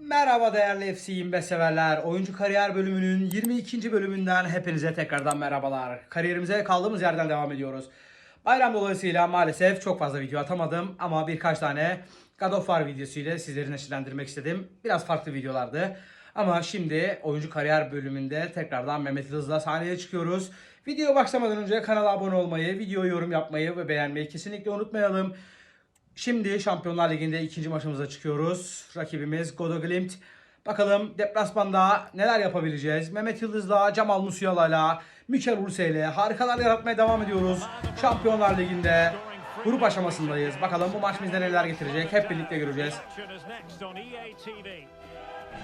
Merhaba değerli FC 25 severler. Oyuncu kariyer bölümünün 22. bölümünden hepinize tekrardan merhabalar. Kariyerimize kaldığımız yerden devam ediyoruz. Bayram dolayısıyla maalesef çok fazla video atamadım ama birkaç tane God of War videosu ile sizleri neşelendirmek istedim. Biraz farklı videolardı. Ama şimdi oyuncu kariyer bölümünde tekrardan Mehmet Yıldız'la sahneye çıkıyoruz. Video başlamadan önce kanala abone olmayı, video yorum yapmayı ve beğenmeyi kesinlikle unutmayalım. Şimdi Şampiyonlar Ligi'nde ikinci maçımıza çıkıyoruz. Rakibimiz Godo Glimt. Bakalım deplasmanda neler yapabileceğiz? Mehmet Yıldız'la, Cemal Musiala'yla, Mikel Urse'yle harikalar yaratmaya devam ediyoruz. Şampiyonlar Ligi'nde grup aşamasındayız. Bakalım bu maç bize neler getirecek? Hep birlikte göreceğiz.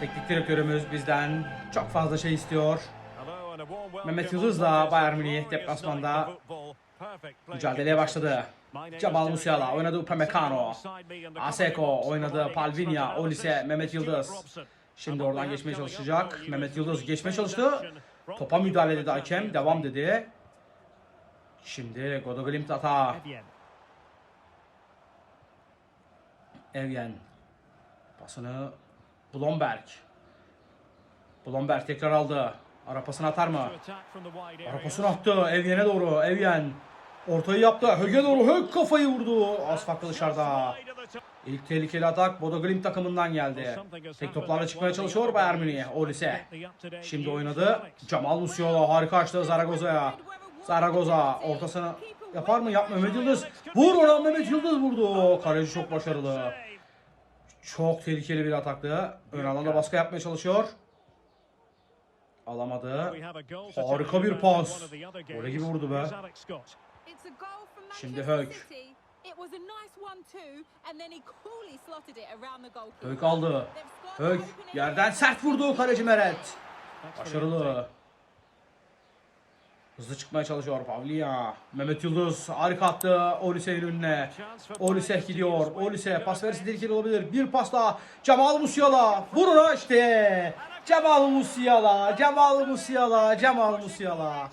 Teknik direktörümüz bizden çok fazla şey istiyor. Mehmet Yıldız'la Bayern Münih deplasmanda Mücadeleye başladı. Cemal Musiala oynadı Upamecano. Aseko oynadı Palvinia, Olise, Mehmet Yıldız. Şimdi oradan geçmeye çalışacak. Mehmet Yıldız geçmeye çalıştı. Topa müdahale dedi hakem. Devam dedi. Şimdi Godo Glimt hata. Evgen. Pasını Blomberg. Blomberg tekrar aldı. Ara pasını atar mı? Ara pasını attı. Evgen'e doğru. Evgen. Ortayı yaptı. Höge doğru. Hök kafayı vurdu. Az farklı dışarıda. İlk tehlikeli atak Bodo Glimt takımından geldi. Tek toplarla çıkmaya çalışıyor Bayern Münih. Olise. Şimdi oynadı. Cemal Musiala harika açtı Zaragoza'ya. Zaragoza ortasını yapar mı? Yapma Mehmet Yıldız. Vur ona Mehmet Yıldız vurdu. Kaleci çok başarılı. Çok tehlikeli bir ataktı. Ön alanda baskı yapmaya çalışıyor. Alamadı. Harika bir pas. Gole gibi vurdu be. Şimdi Hök. Hök aldı. Hök yerden sert vurdu kaleci Meret. Başarılı. Hızlı çıkmaya çalışıyor Pavlia. Mehmet Yıldız harika attı Olise'nin önüne. Olise gidiyor. Olise pas verirse tehlikeli olabilir. Bir pas daha. Cemal Musiala. Vur ona işte. Cemal Musiala. Cemal Musiala. Cemal Musiala.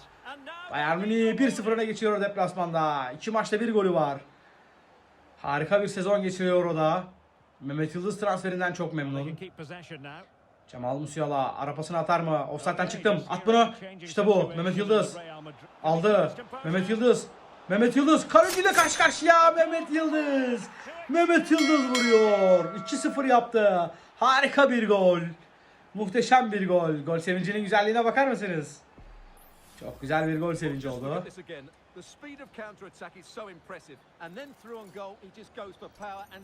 Bayern Münih 1-0 öne geçiyor deplasmanda. İki maçta bir golü var. Harika bir sezon geçiriyor o da. Mehmet Yıldız transferinden çok memnun. Cemal Musiala arapasını atar mı? Offside'den çıktım. At bunu. İşte bu. Mehmet Yıldız. Aldı. Mehmet Yıldız. Mehmet Yıldız kaleciyle karşı karşıya. Mehmet Yıldız. Mehmet Yıldız vuruyor. 2-0 yaptı. Harika bir gol. Muhteşem bir gol. Gol sevincinin güzelliğine bakar mısınız? Çok güzel bir gol sevinci oldu.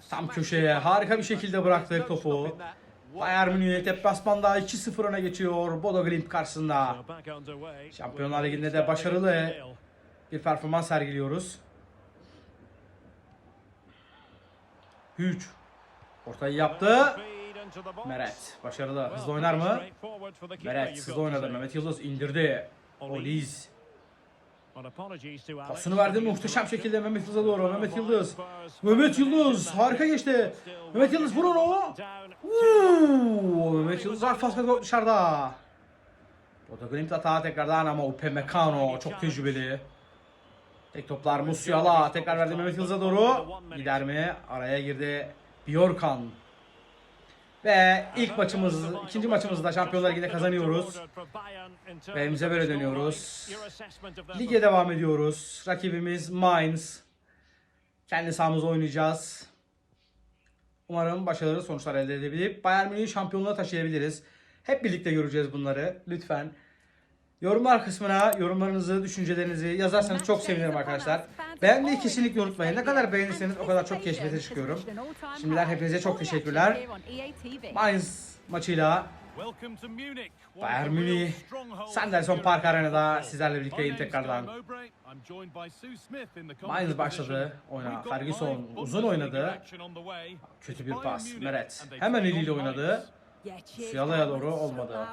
Tam köşeye harika bir şekilde bıraktık topu. Bayern Münih deplasmanda 2-0 öne geçiyor Bodo Glimt karşısında. Şampiyonlar Ligi'nde de başarılı bir performans sergiliyoruz. Hüç. Ortayı yaptı. Meret başarılı. Hızlı oynar mı? Meret hızlı oynadı. Mehmet Yıldız indirdi. Oliz. Pasını verdi muhteşem şekilde Mehmet Yıldız'a doğru. Mehmet Yıldız. Mehmet Yıldız harika geçti. Mehmet Yıldız onu. Uuu, Mehmet Yıldız var gol dışarıda. Glimt hata tekrardan ama Upamecano çok tecrübeli. Tek toplar Musiala tekrar verdi Mehmet Yıldız'a doğru. Gider mi? Araya girdi Bjorkan. Ve ilk maçımız, ikinci maçımızı da Şampiyonlar Ligi'nde kazanıyoruz. Ve evimize böyle dönüyoruz. Lige devam ediyoruz. Rakibimiz Mainz. Kendi sahamızda oynayacağız. Umarım başarılı sonuçlar elde edebilip Bayern Münih'i şampiyonluğa taşıyabiliriz. Hep birlikte göreceğiz bunları. Lütfen. Yorumlar kısmına yorumlarınızı, düşüncelerinizi yazarsanız çok sevinirim arkadaşlar. Beğenmeyi kesinlikle unutmayın. Ne kadar beğenirseniz o kadar çok keşfete çıkıyorum. Şimdiden hepinize çok teşekkürler. Mainz maçıyla Bayern Münih Sanderson Park Arena'da sizlerle birlikteyim tekrardan. Mainz başladı oyuna. Ferguson uzun oynadı. Kötü bir pas. Meret hemen eliyle oynadı. Musiala'ya doğru olmadı.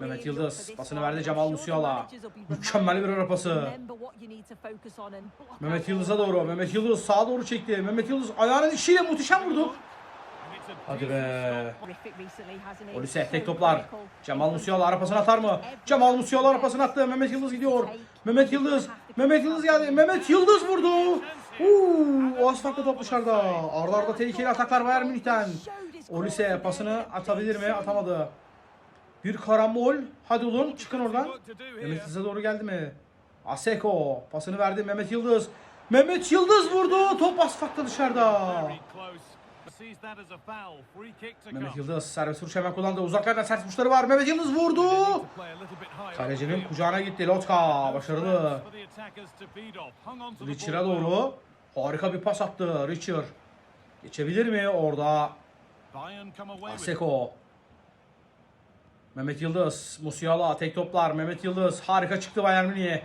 Mehmet Yıldız pasını verdi Cemal Musiala. Mükemmel bir ara pası. Mehmet Yıldız'a doğru. Mehmet Yıldız sağa doğru çekti. Mehmet Yıldız ayağının içiyle muhteşem vurdu. Hadi be. Olise tek toplar. Cemal Musiala arapasını atar mı? Cemal Musiala arapasını attı. Mehmet Yıldız gidiyor. Mehmet Yıldız. Mehmet Yıldız geldi. Mehmet Yıldız vurdu. Uuu, o asfaltta top dışarıda. Arda arda tehlikeli ataklar Bayern Münih'ten. Olise pasını atabilir mi? Atamadı. Bir karambol. Hadi oğlum çıkın oradan. Mehmet Yıldız'a doğru geldi mi? Aseko pasını verdi Mehmet Yıldız. Mehmet Yıldız vurdu. Top asfakta dışarıda. Mehmet Yıldız servis vuruş hemen kullandı. Uzaklardan sert vuruşları var. Mehmet Yıldız vurdu. Kalecinin kucağına gitti. Lotka başarılı. Richard'a doğru. Harika bir pas attı Richard. Geçebilir mi orada? Aseko. Mehmet Yıldız, Musiala, tek toplar. Mehmet Yıldız harika çıktı Bayern Münih'e.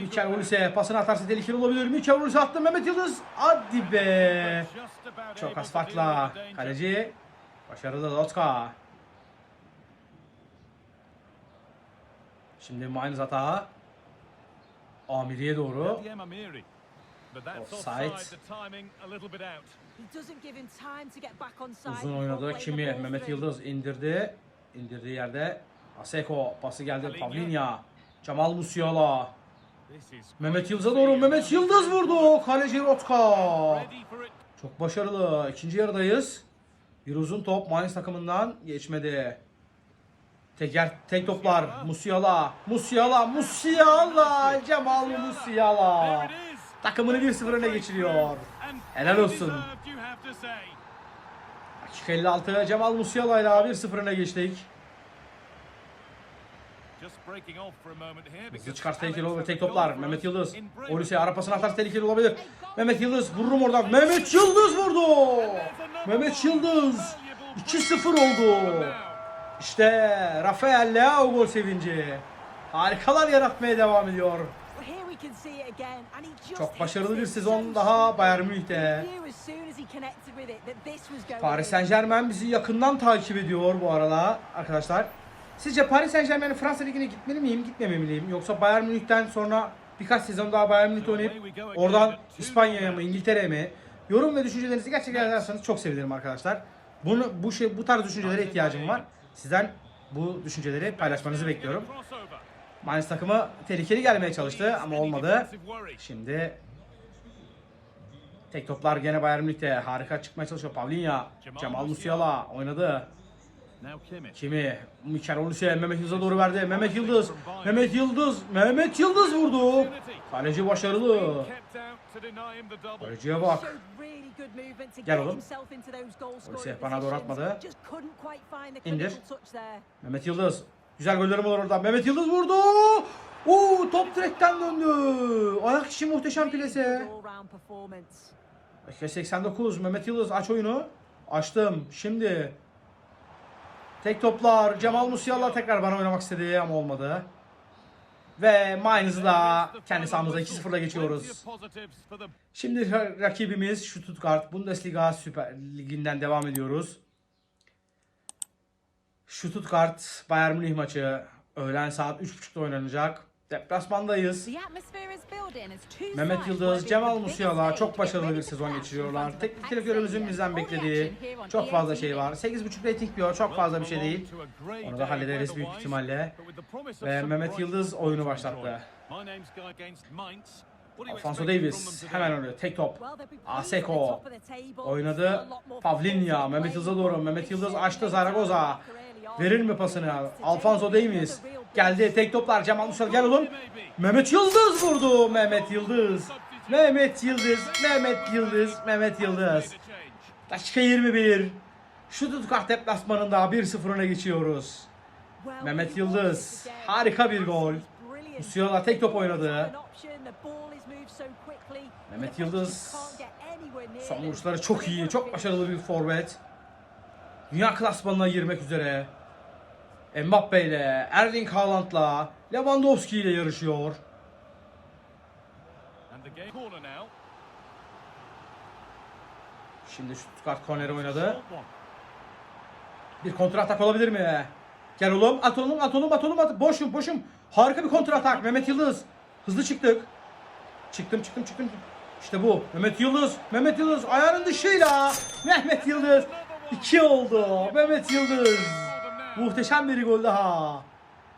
Mikel Olise pasını atarsa tehlikeli olabilir. Mikel Olise attı Mehmet Yıldız. Hadi be. Çok az farkla. Kaleci başarılı Lotka. Şimdi Mainz hata. Amiriye doğru. Offside. Uzun oynadı. Kimi? Mehmet Yıldız indirdi. İndirdiği yerde Aseko pası geldi. Pavlinya. Cemal Musiala. Mehmet Yıldız'a doğru. Mehmet Yıldız vurdu. Kaleci Rotka. Çok başarılı. İkinci yarıdayız. Bir uzun top Mainz takımından geçmedi. Teker, tek toplar. Musiala. Musiala. Musiala. Cemal Musiala. Takımını 1-0 öne geçiriyor. Helal olsun. Dakika 56 Cemal Musiala ile 1-0 öne geçtik. Hızlı çıkarsa tehlikeli olabilir. Tek toplar. Mehmet Yıldız. Olise ara pasını atarsa tehlikeli olabilir. Mehmet Yıldız vururum oradan. Mehmet Yıldız vurdu. Mehmet Yıldız. 2-0 oldu. İşte Rafael Leao gol sevinci. Harikalar yaratmaya devam ediyor. Çok başarılı bir sezon daha Bayern Münih'te. Paris Saint Germain bizi yakından takip ediyor bu arada arkadaşlar. Sizce Paris Saint Germain'in Fransa Ligi'ne gitmeli miyim, gitmemeliyim? Yoksa Bayern Münih'ten sonra birkaç sezon daha Bayern Münih'te oynayıp oradan İspanya'ya mı, İngiltere'ye mi? Yorum ve düşüncelerinizi gerçekten yazarsanız çok sevinirim arkadaşlar. Bunu bu şey bu tarz düşüncelere ihtiyacım var. Sizden bu düşünceleri paylaşmanızı bekliyorum. Mainz takımı tehlikeli gelmeye çalıştı ama olmadı. Şimdi tek toplar gene Bayern Münih'te harika çıkmaya çalışıyor. Pavlinha, Cemal Musiala oynadı. Kimi? Mikel Olise Mehmet Yıldız'a doğru verdi. Mehmet Yıldız. Mehmet Yıldız. Mehmet Yıldız vurdu. Kaleci başarılı. Kaleciye bak. Gel oğlum. Olise bana doğru atmadı. İndir. Mehmet Yıldız. Güzel gollerim olur oradan. Mehmet Yıldız vurdu. Oo, top direkten döndü. Ayak içi muhteşem plase. Dakika 89. Mehmet Yıldız aç oyunu. Açtım. Şimdi tek toplar. Cemal Musiala tekrar bana oynamak istedi ama olmadı. Ve Mainz'ı da kendi sahamızda 2-0'la geçiyoruz. Şimdi ra- rakibimiz Stuttgart Bundesliga Süper Ligi'nden devam ediyoruz. Stuttgart Bayern Münih maçı öğlen saat 3.30'da oynanacak. Deplasmandayız. Mehmet Yıldız, Cemal Musiala çok başarılı bir sezon geçiriyorlar. Teknik direktörümüzün bizden beklediği çok fazla şey var. 8.5 rating diyor, çok fazla bir şey değil. Onu da hallederiz büyük ihtimalle. Ve Mehmet Yıldız oyunu başlattı. Alfonso Davis hemen oynuyor. Tek top. Aseko oynadı. Pavlinha, Mehmet Yıldız'a doğru. Mehmet Yıldız açtı Zaragoza. Verir mi pasını? Alfonso Davis geldi. Tek toplar. Cemal Musiala gel oğlum. Mehmet Yıldız vurdu. Mehmet Yıldız. Mehmet Yıldız. Mehmet Yıldız. Mehmet Yıldız. Dakika 21. Stuttgart deplasmanında 1-0 öne geçiyoruz. Mehmet Yıldız. Harika bir gol. Musiala tek top oynadı. Mehmet Yıldız Son vuruşları çok iyi, çok başarılı bir forvet. Dünya klasmanına girmek üzere. Mbappe ile, Erling Haaland'la, Lewandowski ile yarışıyor. Şimdi Stuttgart korneri oynadı. Bir kontra atak olabilir mi? Gel oğlum, at oğlum, at oğlum, at oğlum, at. Boşum, boşum. Harika bir kontra atak. Mehmet Yıldız. Hızlı çıktık. Çıktım, çıktım, çıktım. İşte bu. Mehmet Yıldız. Mehmet Yıldız ayağının dışıyla. Mehmet Yıldız. İki oldu. Mehmet Yıldız. Muhteşem bir gol daha.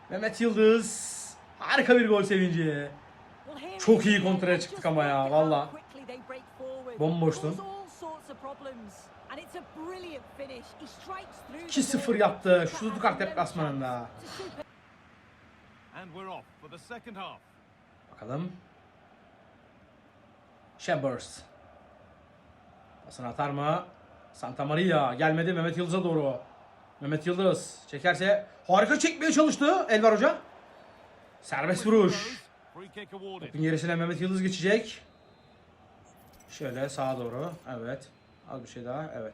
Mehmet Yıldız. Harika bir gol sevinci. Çok iyi kontraya çıktık ama ya valla. Bomboştun. 2-0 yaptı Stuttgart deplasmanında. Bakalım. Chambers. Pasını atar mı? Santa Maria gelmedi Mehmet Yıldız'a doğru. Mehmet Yıldız çekerse harika çekmeye çalıştı Elvar Hoca. Serbest vuruş. Topun gerisine Mehmet Yıldız geçecek. Şöyle sağa doğru. Evet. Az bir şey daha. Evet.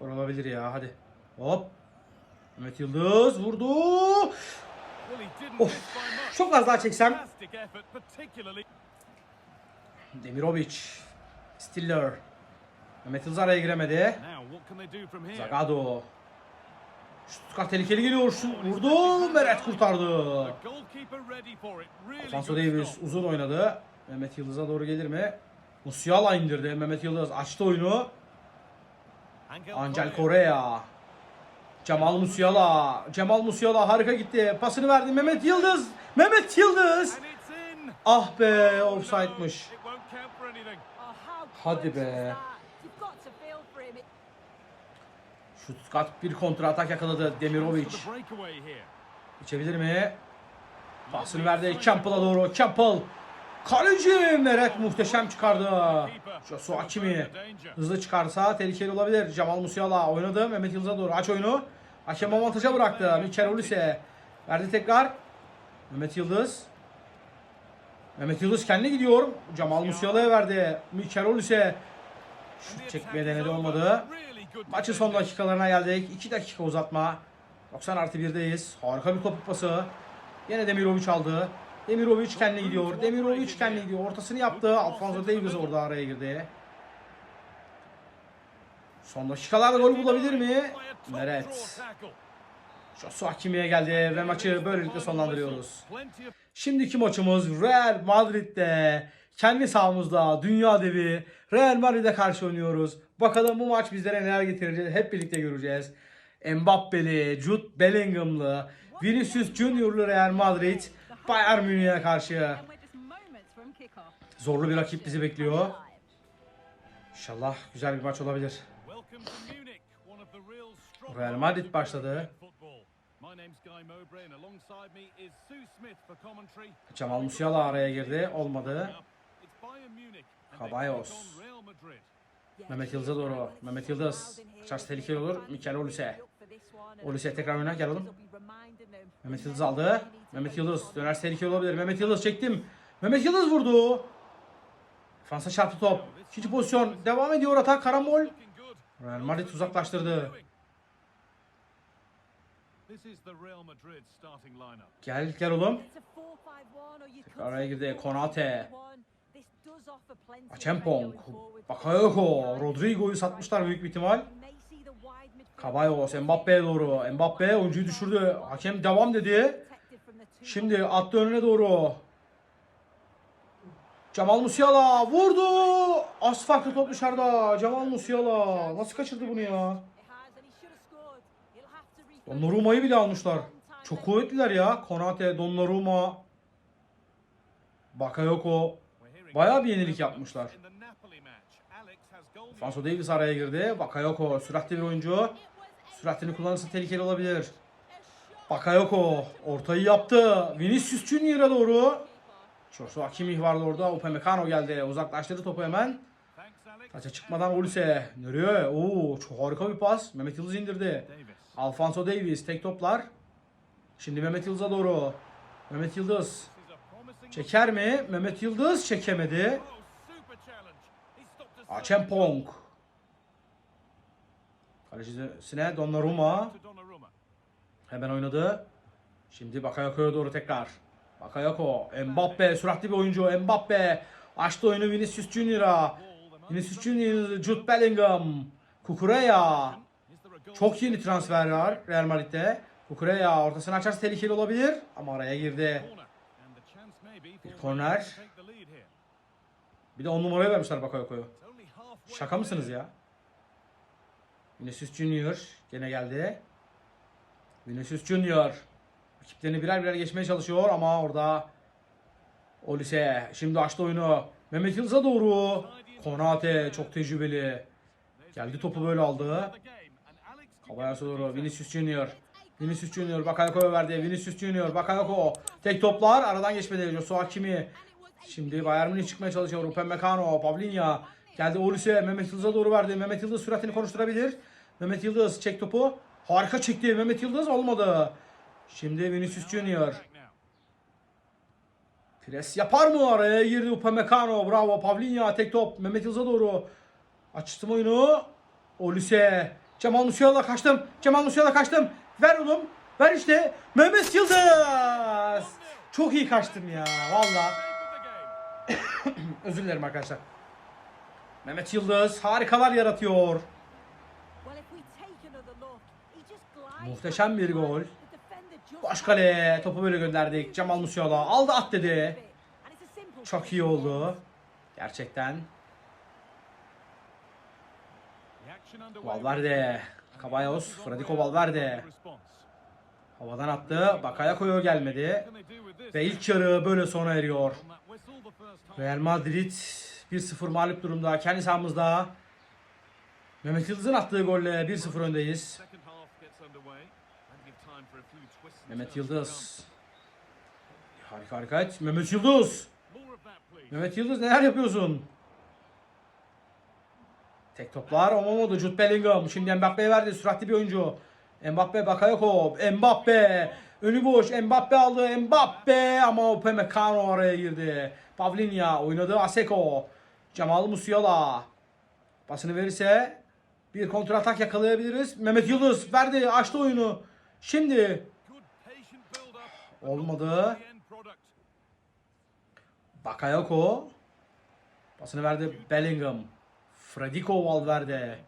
Olabilir ya hadi. Hop. Mehmet Yıldız vurdu. Of. Çok az daha çeksem. Demirovic. Stiller. Mehmet Yıldız araya giremedi. Zagado. Stuttgart tehlikeli geliyor. Vurdu. Meret kurtardı. Davies stop. uzun oynadı. Mehmet Yıldız'a doğru gelir mi? Musiala indirdi. Mehmet Yıldız açtı oyunu. Angel Correa. Cemal Musiala. Cemal Musiala harika gitti. Pasını verdi Mehmet Yıldız. Mehmet Yıldız. Ah be offside'mış. Count for anything. Hadi be. Stuttgart bir kontra atak yakaladı. Demirovic. Geçebilir mi? Pasını verdi Campbell'a doğru. Campbell. Kaleci Meret muhteşem çıkardı. Josu Hakimi. Hızlı çıkarsa tehlikeli olabilir. Cemal Musiala oynadı. Mehmet Yıldız'a doğru aç oyunu. Hakem avantaja bıraktı. Mikel Olise. Verdi tekrar. Mehmet Yıldız. Mehmet Yıldız kendi gidiyor. Cemal Musiala'ya verdi. Mikel Olise. Şut çekmeye denedi olmadı. Maçın son dakikalarına geldik. 2 dakika uzatma. 90 artı 1'deyiz. Harika bir top pası. Yine Demirovic aldı. Demirovic kendi gidiyor. Demirovic kendi gidiyor. Ortasını yaptı. Alfonso Davies orada araya girdi. Son dakikalarda gol bulabilir mi? Meret. Josu Hakimi'ye geldi ve maçı böylelikle sonlandırıyoruz. Şimdiki maçımız Real Madrid'de. Kendi sahamızda dünya devi Real Madrid'e karşı oynuyoruz. Bakalım bu maç bizlere neler getirecek hep birlikte göreceğiz. Mbappe'li, Jude Bellingham'lı, Vinicius Junior'lu Real Madrid Bayern Münih'e karşı. Zorlu bir rakip bizi bekliyor. İnşallah güzel bir maç olabilir. Real Madrid başladı. Cemal Musiala araya girdi. Olmadı. Caballos. Mehmet Yıldız'a doğru. Mehmet Yıldız. Kaçarsa tehlikeli olur. Mikel Olise. Olise tekrar oyna gel oğlum. Mehmet Yıldız aldı. Mehmet Yıldız dönerse tehlikeli olabilir. Mehmet Yıldız çektim. Mehmet Yıldız vurdu. Fransa çarptı top. İkinci pozisyon. Devam ediyor atak. Karambol. Real Madrid uzaklaştırdı. Gel gel oğlum. Araya girdi Konate. Açempong. Bakayoko. Rodrigo'yu satmışlar büyük bir ihtimal. Caballos Mbappe'ye doğru. Mbappe oyuncuyu düşürdü. Hakem devam dedi. Şimdi attı önüne doğru. Cemal Musiala vurdu. Az farklı top dışarıda. Cemal Musiala. Nasıl kaçırdı bunu ya? Donnarumma'yı bile almışlar. Çok kuvvetliler ya. Konate, Donnarumma, Bakayoko. Bayağı bir yenilik yapmışlar. Alfonso Davies araya girdi. Bakayoko süratli bir oyuncu. Süratini kullanırsa tehlikeli olabilir. Bakayoko ortayı yaptı. Vinicius Junior'a doğru. Joshua Hakimi vardı orada. Upamecano geldi. Uzaklaştırdı topu hemen. Taça çıkmadan Olise. Nereye? Oo, çok harika bir pas. Mehmet Yıldız indirdi. Alfonso Davies tek toplar. Şimdi Mehmet Yıldız'a doğru. Mehmet Yıldız çeker mi? Mehmet Yıldız çekemedi. Açempong. Kalecisine Donnarumma. Hemen oynadı. Şimdi Bakayoko'ya doğru tekrar. Bakayoko. Mbappe. Süratli bir oyuncu. Mbappe. Açtı oyunu Vinicius Junior'a. Vinicius Junior. Jude Bellingham. Kukureya. Çok yeni transfer var Real Madrid'de. Kukureya ortasını açarsa tehlikeli olabilir. Ama araya girdi. Bir korner. Bir de 10 numaraya vermişler Bakayoko'yu. Şaka mısınız ya? Vinicius Junior gene geldi. Vinicius Junior rakiplerini birer birer geçmeye çalışıyor ama orada Olise şimdi açtı oyunu. Mehmet Yıldız'a doğru. Konate çok tecrübeli. Geldi topu böyle aldı. Kabayası doğru. Vinicius Junior. Vinicius Junior Bakayoko'ya verdi. Vinicius Junior Bakayoko. Tek toplar aradan geçmedi. Joshua Hakimi. Şimdi Bayern Münih çıkmaya çalışıyor. Upamecano, Pavlinha. Geldi Olise. Mehmet Yıldız'a doğru verdi. Mehmet Yıldız süratini konuşturabilir. Mehmet Yıldız çek topu. Harika çekti. Mehmet Yıldız olmadı. Şimdi Vinicius Junior. Pres yapar mı araya girdi Upamecano. Bravo Pavlinha tek top. Mehmet Yıldız'a doğru. Açtım oyunu. Olise. Cemal Musiala kaçtım. Cemal Musiala kaçtım. Ver oğlum. Ver işte. Mehmet Yıldız. Çok iyi kaçtım ya. Valla. Özür dilerim arkadaşlar. Mehmet Yıldız harikalar yaratıyor. Muhteşem bir gol. Baş kale. Topu böyle gönderdik. Cemal Musiala aldı at dedi. Çok iyi oldu. Gerçekten. Valverde. Caballos. Federico Valverde. Havadan attı. Bakayako'ya gelmedi. Ve ilk yarı böyle sona eriyor. Real Madrid 1-0 mağlup durumda. Kendi sahamızda. Mehmet Yıldız'ın attığı golle 1-0 öndeyiz. Mehmet Yıldız. Harika hareket. Mehmet Yıldız. Mehmet Yıldız neler yapıyorsun? Tek toplar olmadı. Jude Bellingham. Şimdi Mbappe'ye verdi. Süratli bir oyuncu. Mbappe Bakayoko. Mbappe. Önü boş. Mbappe aldı. Mbappe ama Upamecano araya girdi. Pavlinha oynadı. Aseko. Cemal Musiala. Pasını verirse bir kontratak yakalayabiliriz. Mehmet Yıldız verdi. Açtı oyunu. Şimdi Olmadı. Bakayoko. Pasını verdi Bellingham. Federico Valverde.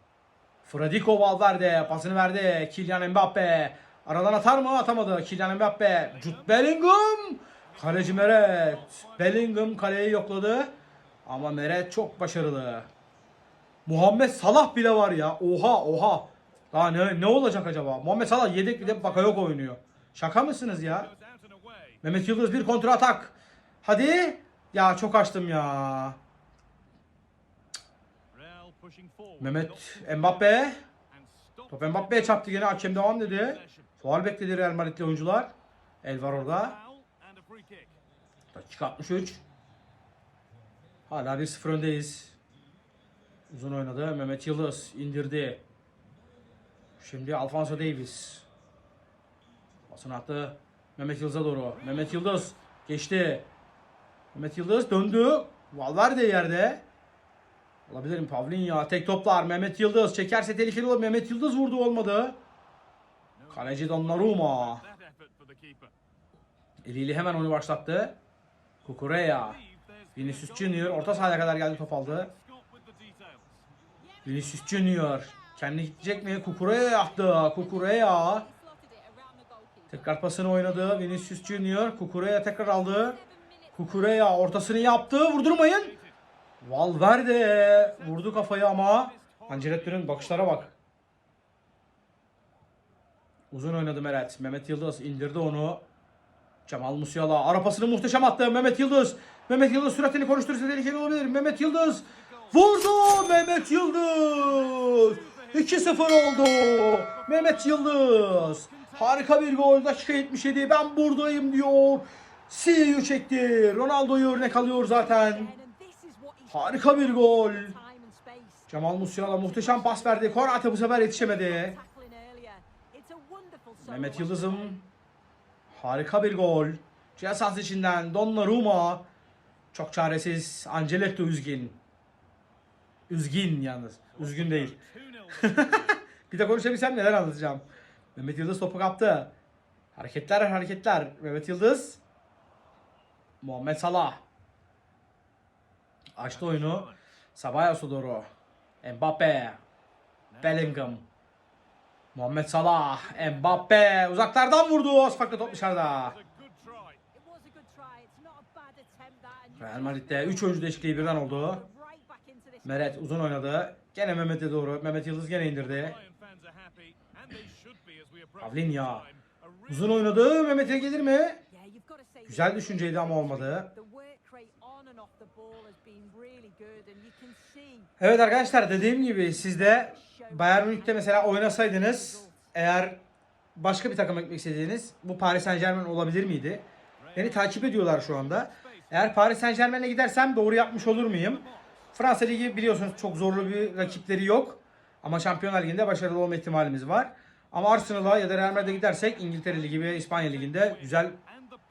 Federico Valverde pasını verdi. Kylian Mbappe. Aradan atar mı? Atamadı. Kylian Mbappe. Jude Bellingham. Kaleci Meret. Bellingham kaleyi yokladı. Ama Meret çok başarılı. Muhammed Salah bile var ya. Oha oha. Daha ne, ne olacak acaba? Muhammed Salah yedek bir de Bakayoko oynuyor. Şaka mısınız ya? Mehmet Yıldız bir kontra atak. Hadi. Ya çok açtım ya. Mehmet Mbappe. Top Mbappe'ye çarptı gene. Hakem devam dedi. Faul bekledi Real Madrid'li oyuncular. El var orada. Dakika 63. Hala 1-0 öndeyiz. Uzun oynadı. Mehmet Yıldız indirdi. Şimdi Alfonso Davis. Pasını attı. Mehmet Yıldız'a doğru. Mehmet Yıldız geçti. Mehmet Yıldız döndü. Valverde yerde. Olabilir mi? Pavlinha tek toplar. Mehmet Yıldız çekerse tehlikeli olur. Mehmet Yıldız vurdu olmadı. Kaleci Donnarumma. Eliyle hemen onu başlattı. Kukureya. Vinicius Junior orta sahaya kadar geldi top aldı. Vinicius Junior. Kendi gidecek mi? Kukureya yaptı. Kukureya. Tekrar pasını oynadı. Vinicius Junior. Kukureya tekrar aldı. Kukureya ortasını yaptı. Vurdurmayın. Valverde vurdu kafayı ama Ancelotti'nin bakışlara bak. Uzun oynadı Meret. Mehmet Yıldız indirdi onu. Cemal Musiala ara pasını muhteşem attı. Mehmet Yıldız. Mehmet Yıldız süratini konuşturursa tehlikeli olabilir. Mehmet Yıldız vurdu. Mehmet Yıldız. 2-0 oldu. Mehmet Yıldız. Harika bir gol. Dakika 77. Ben buradayım diyor. CU çekti. Ronaldo'yu örnek alıyor zaten. Harika bir gol. Cemal Musiala muhteşem pas verdi. Konate bu sefer yetişemedi. Mehmet Yıldız'ın harika bir gol. Cihaz içinden Donnarumma. Çok çaresiz. Anceletto üzgün. Üzgün yalnız. Üzgün değil. bir de konuşabilsem neler anlatacağım. Mehmet Yıldız topu kaptı. Hareketler hareketler. Mehmet Yıldız. Muhammed Salah. Açtı oyunu. Sabayas'a doğru. Mbappe. Bellingham. Muhammed Salah. Mbappe. Uzaklardan vurdu. Asfakta top dışarıda. Real Madrid'de 3 oyuncu değişikliği birden oldu. Meret uzun oynadı. Gene Mehmet'e doğru. Mehmet Yıldız gene indirdi. Pavlinha. Uzun oynadı. Mehmet'e gelir mi? Güzel düşünceydi ama olmadı. Evet arkadaşlar dediğim gibi siz de Bayern Münih'te mesela oynasaydınız eğer başka bir takıma gitmek istediğiniz bu Paris Saint Germain olabilir miydi? Beni takip ediyorlar şu anda. Eğer Paris Saint Germain'e gidersem doğru yapmış olur muyum? Fransa Ligi biliyorsunuz çok zorlu bir rakipleri yok. Ama Şampiyonlar Ligi'nde başarılı olma ihtimalimiz var. Ama Arsenal'a ya da Real Madrid'e gidersek İngiltere Ligi ve İspanya Ligi'nde güzel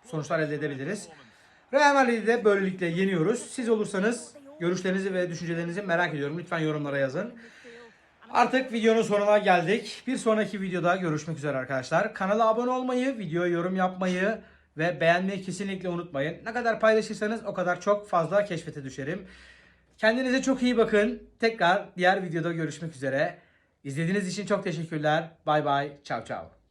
sonuçlar elde edebiliriz. Real Madrid'i de böylelikle yeniyoruz. Siz olursanız görüşlerinizi ve düşüncelerinizi merak ediyorum. Lütfen yorumlara yazın. Artık videonun sonuna geldik. Bir sonraki videoda görüşmek üzere arkadaşlar. Kanala abone olmayı, videoya yorum yapmayı ve beğenmeyi kesinlikle unutmayın. Ne kadar paylaşırsanız o kadar çok fazla keşfete düşerim. Kendinize çok iyi bakın. Tekrar diğer videoda görüşmek üzere. İzlediğiniz için çok teşekkürler. Bay bay. Ciao ciao.